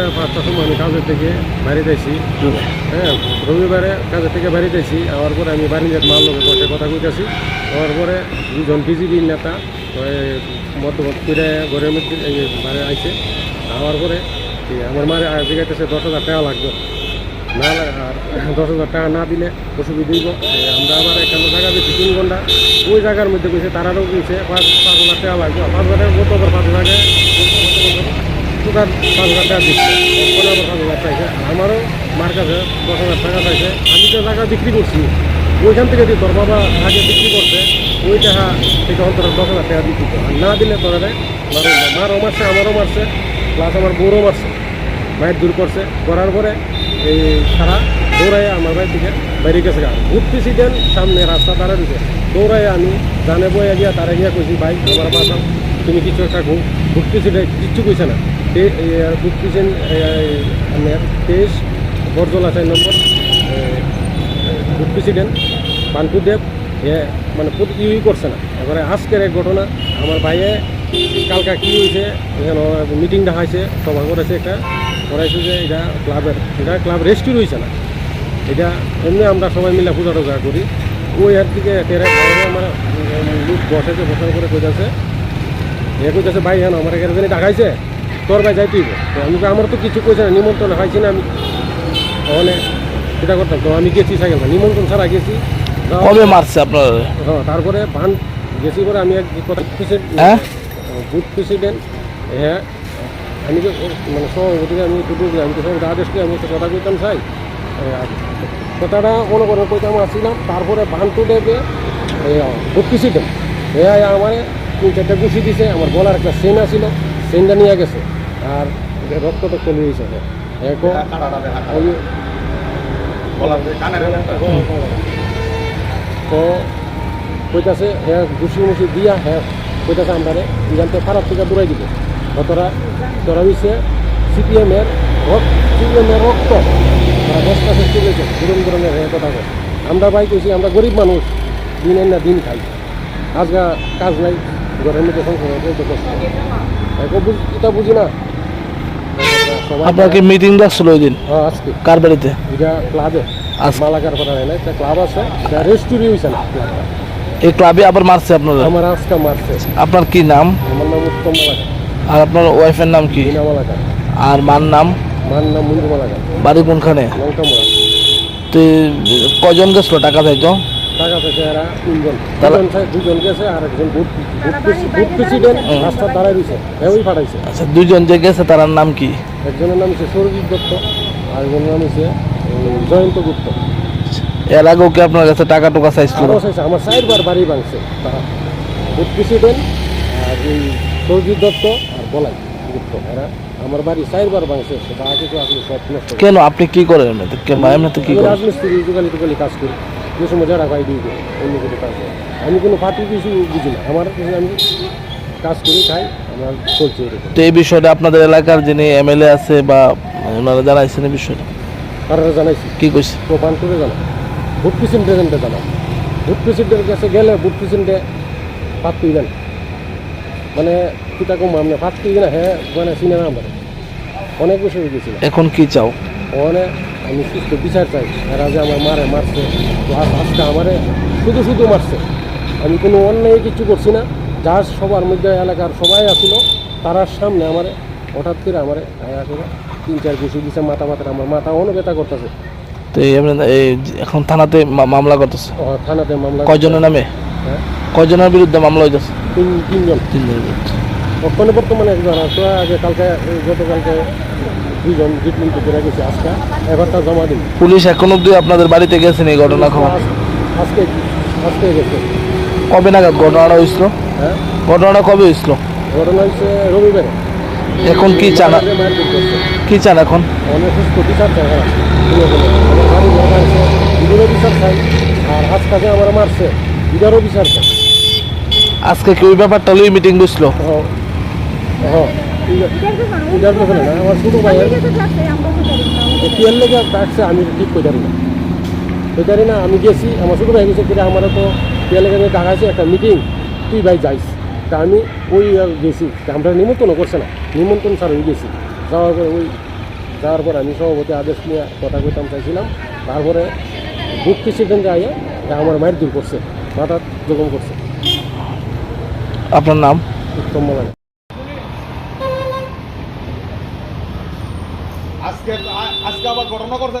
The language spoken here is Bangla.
রবিবারে পাঁচটার সময় আমি কাজের থেকে আসি হ্যাঁ রবিবারে কাজের থেকে বাড়িতে আসি আবার পরে আমি বাড়ি যাত মার লোকের বসে কথা কইতেছি। হওয়ার পরে দুজন বিজেপির নেতা মধ্যমত করে ঘরের মধ্যে বাড়ি আইছে। আওয়ার পরে আমার মারে জিগাইতেছে দশ হাজার টাকা লাগবে। না আর দশ হাজার টাকা না দিলে অসুবিধা এই আমরা আবার এখানে জায়গা দিচ্ছি তিন ঘণ্টা। ওই জায়গার মধ্যে কইছে তারারও কইছে পাঁচ পাঁচ হাজার টাকা লাগবে। পাঁচ হাজার টাকা পাঁচ হাজার টোটাল পাঁচ হাজার টাকা দিচ্ছে হাজার চাইছে। আমারও মার কাছে দশ হাজার টাকা চাইছে। আমি যে জায়গা বিক্রি করছি, ওইখান থেকে যে তোর বাবা আগে বিক্রি করছে, ওই টাকা থেকে অন্তত দশ হাজার টাকা দিচ্ছি আর না দিলে তোরা মারও মারছে, আমারও মারছে প্লাস আমার বউরও মারছে। মায়ের দূর করছে। করার পরে এই সারা দৌড়াই আমার বাড়ি থেকে বেরিয়ে গেছে গা। ভূত প্রেসিডেন্ট সামনে রাস্তা তারা দিছে দৌড়াই আমি জানে বইয়া গিয়া তারা গিয়া কইছি, ভাই আমার বাসাও তুমি কিছু একটা প্রেসিডেন্ট কিচ্ছু কইছে না। প্রেসিডেন্ট আপনার তেইশ, বরজলা চার নম্বর ভূত প্রেসিডেন্ট বান্টুদেব এ মানে প্রতি ইউই করছে না। এবারে আজকের এক ঘটনা, আমার ভাইয়ে কালকা কি হয়েছে মিটিং দেখাইছে সভা করেছে একটা, করাইছে যে এটা ক্লাবের, এটা ক্লাব রেস্টিউর হয়েছে না। এটা এমনি আমরা সবাই মিলে পূজা টুজা করি। ওই আর দিকে ঘরে আমার লোক বসেছে, বসার করে কইতাছে, এ কইতাছে, ভাই হ্যাঁ আমার এখানে ডাকাইছে তোর ভাই যাইতেই আমি আমার তো কিছু কইছে না নিমন্ত্রণ খাইছি না আমি। ওখানে এটা করতাম তো আমি গেছি সাইকেল নিমন্ত্রণ ছাড়া গেছি। কবে মারছে আপনার? হ্যাঁ তারপরে ভান গেছি পরে আমি এক কথা হ্যাঁ? বুথ প্রেসিডেন্ট হ্যাঁ। আমি যে মানে সভাপতিকে আমি দুটো আমি তো সব আদেশ আমি একটা কথা কইতাম চাই আর কথাটা মনে করেন কইতাম আসছিলাম তারপরে ভান্টু দেবে বুথ প্রেসিডেন্ট। হ্যাঁ আমার তিন চারটা গুছি দিছে আমার গলার একটা সেন আছিল। সেনটা নিয়ে গেছে। আর রক্ত তো কমে গেছে ওই তো কইতাছে হ্যাঁ ঘুষি মুসি দিয়া হ্যাঁ কইতাছে আমরা এখানতে খারাপ থেকে দূরাই দিব। কতরা তোরা হইছে সিপিএমের রক্ত সিপিএমের রক্ত। তারা দশটা শেষ করেছে দুরম ধরনের হ্যাঁ কথা আমরা ভাই কইছি আমরা গরিব মানুষ। দিন এনে দিন খাই। আজকা কাজ নাই। ঘরের মধ্যে সংসার চলতে কষ্ট তাই এটা বুঝি না। সবাই আপনার কি মিটিং ডাকছিল ওই দিন হ্যাঁ আজকে। কার বাড়িতে? এটা ক্লাবে মালাকার হয় না একটা ক্লাব আছে। এটা রেস্টুরি হয়েছে না এই ক্লাবে আবার মারছে আপনার? আমার আজকে মারছে। আপনার কি নাম? আমার নাম উত্তম মালাকার আর আপনার ওয়াইফের নাম কি? মালাকার আর মার নাম? মার নাম মুন্ডু মালাকার বাড়ি কোনখানে? লঙ্কা মালা। তো কজন গেছিল? টাকা চাইতো? টাকা পেয়েছে এরা তিনজন। দুজন দুজন গেছে আর একজন প্রেসিডেন্ট। দাঁড়ায় দিছে। ওই পাঠাইছে। আচ্ছা দুজন যে গেছে তার নাম কি? একজনের নাম হচ্ছে সৌরজিৎ দত্ত আর একজনের নাম হচ্ছে জয়ন্ত গুপ্ত। এর আগেও কি আপনার কাছে টাকা টুকা চাইছিল? আমার চারবার বাড়ি ভাঙছে। তারা প্রেসিডেন্ট আর এই সৌরজিৎ দত্ত আর বলাই গুপ্ত। এরা আমার বাড়ি চারবার ভাঙছে সেটা আগে তো করে। কেন? আপনি কি করেন এমনিতে? এমনিতে কি করেন? রাজমিস্ত্রি টুকালি কাজ করি। যে সময় যারা পাই দিই অন্য কোনো কাজ। আমি কোনো পার্টি কিছু বুঝি না। আমার কিছু আমি কাজ করি খাই আমার চলছে এরকম। তো এই বিষয়টা আপনাদের এলাকার যিনি এমএলএ আছে বা ওনারা জানাইছেন এই বিষয়টা? তারা জানাইছি? কি কইছে? তো পান করে জানা বুথ প্রেসিডেন্টে জানা বুথ প্রেসিডেন্টের কাছে গেলে বুথ প্রেসিডেন্টে পাত তুই দেন মানে কিতা কম আমি পাত তুই না হ্যাঁ মানে সিনেমা আমার। অনেক বছর গেছিল এখন কি চাও? ওখানে আমি সুস্থ বিচার চাই। এরা যে আমার মারে মারছে তো আজ আজকে আমারে শুধু শুধু মারছে। আমি কোনো অন্যায় কিছু করছি না। যার সবার মধ্যে এলাকার সবাই আসিল তারার সামনে আমারে হঠাৎ করে আমারে তিন চার ঘুষি দিছে মাথা মাথা আমার মাথা অনেক ব্যথা করতেছে। তো এই এখন থানাতে মামলা করতেছে। থানাতে মামলা কয়জনের নামে? হ্যাঁ? কয়জনের বিরুদ্ধে মামলা হইতেছে? তিন তিনজন। তিনজনের বিরুদ্ধে। বর্তমানে বর্তমানে একজন আর তো আগে কালকে গতকালকে দুইজন ট্রিটমেন্ট করে গেছে আজকে এবারটা জমা দিন। পুলিশ এখন অব্দি আপনাদের বাড়িতে গেছেন এই ঘটনা খবর? আজ- আজকে আজকে গেছে। কবে নাগাদ ঘটনাটা হয়েছিল? হ্যাঁ? ঘটনাটা কবে হয়েছিল? ঘটনা হচ্ছে রবিবারে। এখন কি চান? কি চান এখন? অনেক বিচার চাই বিচার চাই আর আজ কাজে আমার মারছে বিচার চাই। আজকে কি ওই ব্যাপারটা লই মিটিং বসল? হ্যাঁ হ্যাঁ ঈদের ব্যাপারে না আমার ছোটো ভাইয়ের পিয়ার লেগে ডাকছে আমি ঠিক কই পারি না না আমি গেছি আমার ছোটো ভাই গেছে কিন্তু আমার তো পিয়ার লেগে ডাকাইছে একটা মিটিং তুই ভাই যাইস। তা আমি ওই আর গেছি আমরা নিমন্ত্রণ করছে না নিমন্ত্রণ ছাড়া ওই গেছি। যাওয়ার পরে ওই যাওয়ার পর আমি সভাপতি আদেশ নিয়ে কথা কইতাম চাইছিলাম। তারপরে বুক প্রেসিডেন্ট আইয়া আমার মায়ের দূর করছে মাথা জখম করছে। আপনার নাম? উত্তম মালা আজকে আজকে আবার ঘটনা করছে